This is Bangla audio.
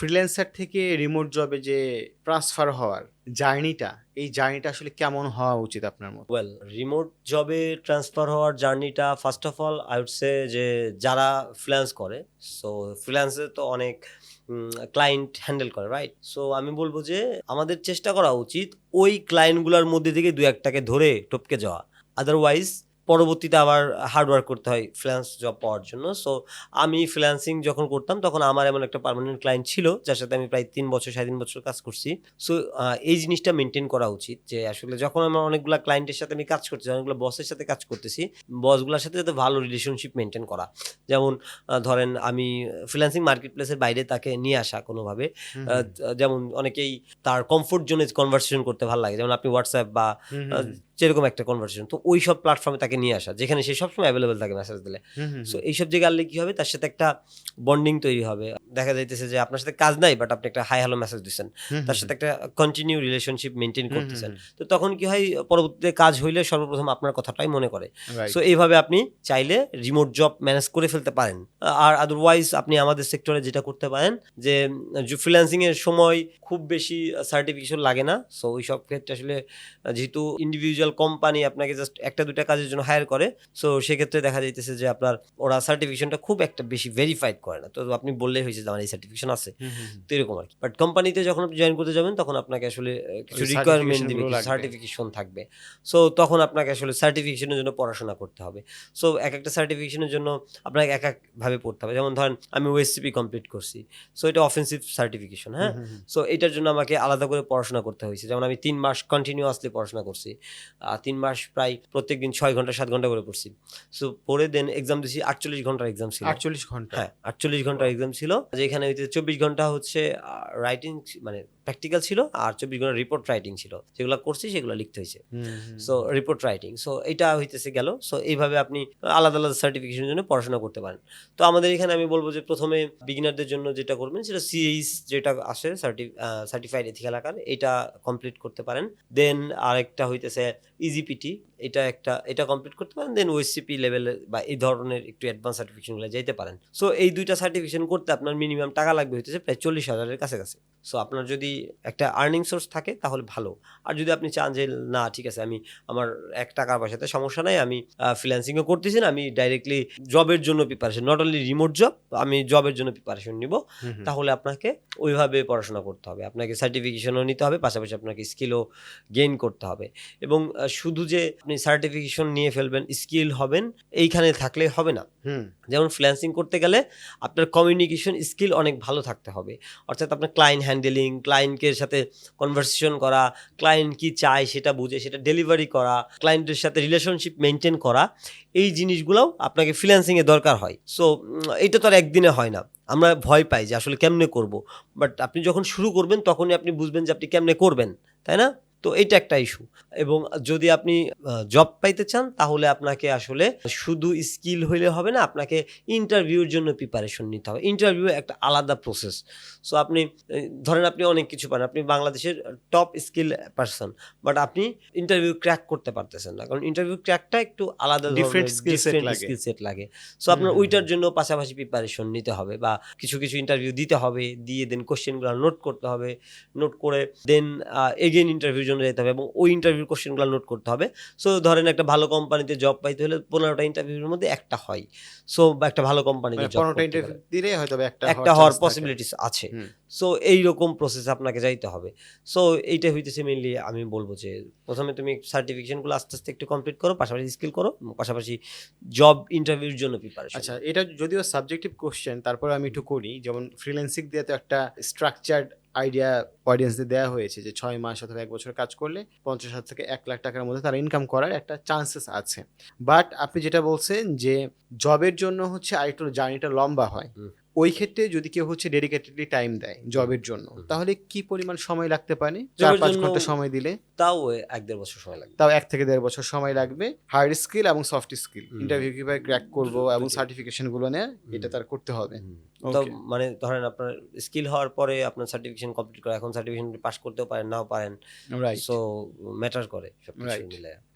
ফ্রিল্যান্সার থেকে রিমোট জবে যে ট্রান্সফার হওয়ার জার্নিটা এই জার্নিটা আসলে কেমন হওয়া উচিত আপনার মতো? ওয়েল রিমোট জবে ট্রান্সফার হওয়ার জার্নিটা first of all I would say যে যারা ফ্রিল্যান্স করে সো ফ্রিল্যান্সে তো অনেক ক্লায়েন্ট হ্যান্ডেল করে রাইট সো আমি বলব যে আমাদের চেষ্টা করা উচিত ওই ক্লায়েন্টগুলোর মধ্যে থেকে দু একটাকে ধরে টপকে যাওয়া। আদারওয়াইজ পরবর্তীতে আবার হার্ডওয়ার্ক করতে হয় ফ্রিল্যান্স জব পাওয়ার জন্য। সো আমি ফ্রিল্যান্সিং যখন করতাম তখন আমার এমন একটা পার্মানেন্ট ক্লায়েন্ট ছিল যার সাথে আমি প্রায় তিন বছর সাড়ে তিন বছর কাজ করছি। সো এই জিনিসটা মেনটেন করা উচিত যে আসলে যখন আমার অনেকগুলো ক্লায়েন্টের সাথে আমি কাজ করতেছি অনেকগুলো বসের সাথে কাজ করতেছি বসগুলোর সাথে যাতে ভালো রিলেশনশিপ মেনটেন করা। যেমন ধরেন আমি ফ্রিল্যান্সিং মার্কেট প্লেসের বাইরে তাকে নিয়ে আসা কোনোভাবে। যেমন অনেকেই তার কমফোর্ট জোনে কনভারসেশন করতে ভালো লাগে। যেমন আপনি হোয়াটসঅ্যাপ বা যেরকম একটা কনভারসেশন তো ওই সব প্ল্যাটফর্মে তাকে নিয়ে আসা যেখানে সে সবসময় অ্যাভেলেবেল থাকে মেসেজ দিলে। সো এইসব জায়গায় আনলে কি হবে? তার সাথে একটা বন্ডিং তৈরি হবে। দেখা যাইতেছে যে আপনার সাথে কাজ নাই বাট আপনি একটা হাই হ্যালো মেসেজ দিচ্ছেন তার সাথে একটা কন্টিনিউ রিলেশনশিপ মেনটেন করতেছেন। তো তখন কি হয়? পরবর্তীতে কাজ হইলে সর্বপ্রথম আপনার কথাটাই মনে করে। সো এইভাবে আপনি চাইলে রিমোট জব ম্যানেজ করে ফেলতে পারেন। আর আদারওয়াইজ আপনি আমাদের সেক্টরে যেটা করতে পারেন যে ফ্রিল্যান্সিং এর সময় খুব বেশি সার্টিফিকেশন লাগে না। সো ওই সব ক্ষেত্রে আসলে যেহেতু ইন্ডিভিজুয়াল কোম্পানি আপনাকে জাস্ট একটা দুটা কাজের জন্য হায়ার করে। সো সেক্ষেত্রে দেখা যাইতেছে যে আপনার ওরা সার্টিফিকেশনটা খুব একটা বেশি ভেরিফাইড করে না। তো আপনি বললেই হয়েছে যে আমার এই সার্টিফিকেশন আছে। তো এরকম আর কি বাট কোম্পানিতে যখন আপনি জয়েন করতে যাবেন তখন আপনাকে আসলে কিছু রিকোয়ারমেন্ট দিবে। সার্টিফিকেশন থাকবে। সো তখন আপনাকে আসলে সার্টিফিকেশনের জন্য পড়াশোনা করতে হবে। সো এক একটা সার্টিফিকেশনের জন্য আপনাকে এক একভাবে পড়তে হবে। যেমন ধরেন আমি ওএসসিপি কমপ্লিট করছি। সো এটা অফেন্সিভ সার্টিফিকেশন হ্যাঁ। সো এটার জন্য আমাকে আলাদা করে পড়াশোনা করতে হয়েছে। যেমন আমি তিন মাস কন্টিনিউয়াসলি পড়াশোনা করছি। তিন মাস প্রায় প্রত্যেক দিন ছয় ঘণ্টা সাত ঘণ্টা করে পড়ছি। সো পরে দেন এক্সাম দিয়েছি আটচল্লিশ ঘণ্টার এক্সাম ছিল। আটচল্লিশ ঘণ্টা? হ্যাঁ আটচল্লিশ ঘণ্টার এক্সাম ছিল। যেখানে চব্বিশ ঘণ্টা হচ্ছে রাইটিং মানে প্র্যাকটিক্যাল ছিল আর চব্বিশ ঘণ্টা রিপোর্ট রাইটিং ছিল। যেগুলো করছি সেগুলো লিখতে হয়েছে সো রিপোর্ট রাইটিং সো এটা হইতেছে গেল। সো এইভাবে আপনি আলাদা আলাদা সার্টিফিকেশনের জন্য পড়াশোনা করতে পারেন। তো আমাদের এখানে আমি বলব যে প্রথমে বিগিনারদের জন্য যেটা করবেন সেটা সিএইচ যেটা আসে সার্টিফাইড এথিক্যাল আকার এটা কমপ্লিট করতে পারেন। দেন আরেকটা হইতেছে ইজিপিটি এটা একটা এটা কমপ্লিট করতে পারেন দেন ওএসসিপি লেভেলে বা এই ধরনের একটু অ্যাডভান্স সার্টিফিকেশনগুলো যেতে পারেন। সো এই দুইটা সার্টিফিকেশন করতে আপনার মিনিমাম টাকা লাগবে হইতেছে প্রায় চল্লিশ হাজারের কাছাকাছি। সো আপনার যদি একটা আর্নিং সোর্স থাকে তাহলে ভালো। আর যদি আপনি চান যে না ঠিক আছে আমি আমার এক টাকার পয়সাতে সমস্যা নাই আমি ফ্রিল্যান্সিংও করতেছি না আমি ডাইরেক্টলি জবের জন্য preparation not only remote job আমি জবের জন্য প্রিপারেশন নিব। তাহলে আপনাকে ওইভাবে পড়াশোনা করতে হবে। আপনাকে সার্টিফিকেশনও নিতে হবে পাশাপাশি আপনাকে স্কিলও গেইন করতে হবে। এবং শুধু যে আপনি সার্টিফিকেশন নিয়ে ফেলবেন স্কিল হবেন এইখানে থাকলে হবে না। হুম, যেমন ফ্রিল্যান্সিং করতে গেলে আপনার কমিউনিকেশন স্কিল অনেক ভালো থাকতে হবে। অর্থাৎ আপনার ক্লায়েন্ট হ্যান্ডেলিং ক্লায়েন্টকে সাথে কনভারসেশন করা ক্লায়েন্ট কি চায় সেটা বুঝে সেটা ডেলিভারি করা ক্লায়েন্টের সাথে রিলেশনশিপ মেনটেন করা এই জিনিসগুলোও আপনাকে ফ্রিল্যান্সিংয়ে দরকার হয়। সো এটা তো আর একদিনে হয় না। আমরা ভয় পাই যে আসলে কেমনে করব। বাট আপনি যখন শুরু করবেন তখনই আপনি বুঝবেন যে আপনি কেমনে করবেন। তাই না? তো এটা একটা ইস্যু এবং যদি আপনি জব পাইতে চান তাহলে আপনাকে আসলে শুধু স্কিল হইলে হবে না আপনাকে ইন্টারভিউর জন্য প্রিপারেশন নিতে হবে। ইন্টারভিউ একটা আলাদা প্রসেস সো আপনি ধরেন আপনি অনেক কিছু পারেন। আপনি বাংলাদেশের টপ স্কিল পারসন বাট আপনি ইন্টারভিউ ক্র্যাক করতে পারতেছেন না। কারণ ইন্টারভিউ ক্র্যাকটা একটু আলাদা স্কিল সেট লাগে। সো আপনার ওইটার জন্য পাশাপাশি প্রিপারেশন নিতে হবে বা কিছু কিছু ইন্টারভিউ দিতে হবে দিয়ে দেন কোশ্চেনগুলো নোট করতে হবে। নোট করে দেন এগেন ইন্টারভিউর জন্য যেতে হবে এবং ওই ইন্টারভিউ কোশ্চেনগুলো নোট করতে হবে। সো ধরেন একটা ভালো কোম্পানিতে জব পাইতে হলে পনেরোটা ইন্টারভিউর মধ্যে একটা হয়। সো একটা ভালো কোম্পানিতে মানে পনেরোটা ইন্টারভিউ দিলে হয়তো একটা একটা হওয়ার পসিবিলিটিস আছে। সো এইরকম প্রসেস আপনাকে যাইতে হবে। সো এইটা হইতেছে মেনলি আমি বলব যে প্রথমে তুমি সার্টিফিকেশনগুলো আস্তে আস্তে একটু কমপ্লিট করো পাশাপাশি স্কিল করো পাশাপাশি জব ইন্টারভিউর জন্য প্রিপারেশন আচ্ছা এটা যদিও সাবজেক্টিভ কোশ্চেন তারপরে আমি একটু করি। যেমন ফ্রিল্যান্সিং দিয়ে তো একটা স্ট্রাকচার্ড আইডিয়া অডিয়েন্সদের দেওয়া হয়েছে যে ছয় মাস অথবা এক বছর কাজ করলে পঞ্চাশ হাজার থেকে এক লাখ টাকার মধ্যে তারা ইনকাম করার একটা চান্সেস আছে বাট আপনি যেটা বলছেন যে জবের জন্য হচ্ছে আরেকটু জার্নিটা লম্বা হয়। ওই ক্ষেত্রে যদি কেউ হচ্ছে ডেডিকেটেডলি টাইম দেয় জবের জন্য তাহলে কি পরিমাণ সময় লাগতে পারে? চার পাঁচ ঘণ্টা সময় দিলে? তাও এক দেড় বছর সময় লাগবে। তাও এক থেকে দেড় বছর সময় লাগবে। হার্ড স্কিল এবং সফট স্কিল। ইন্টারভিউ কীভাবে ক্র্যাক করব এবং সার্টিফিকেশনগুলো নেয় এটা তার করতে হবে। তো মানে ধরেন আপনার স্কিল হওয়ার পরে আপনার সার্টিফিকেশন কমপ্লিট করে এখন সার্টিফিকেশন পাস করতেও পারেন নাও পারেন। সো ম্যাটার করে সব মিলে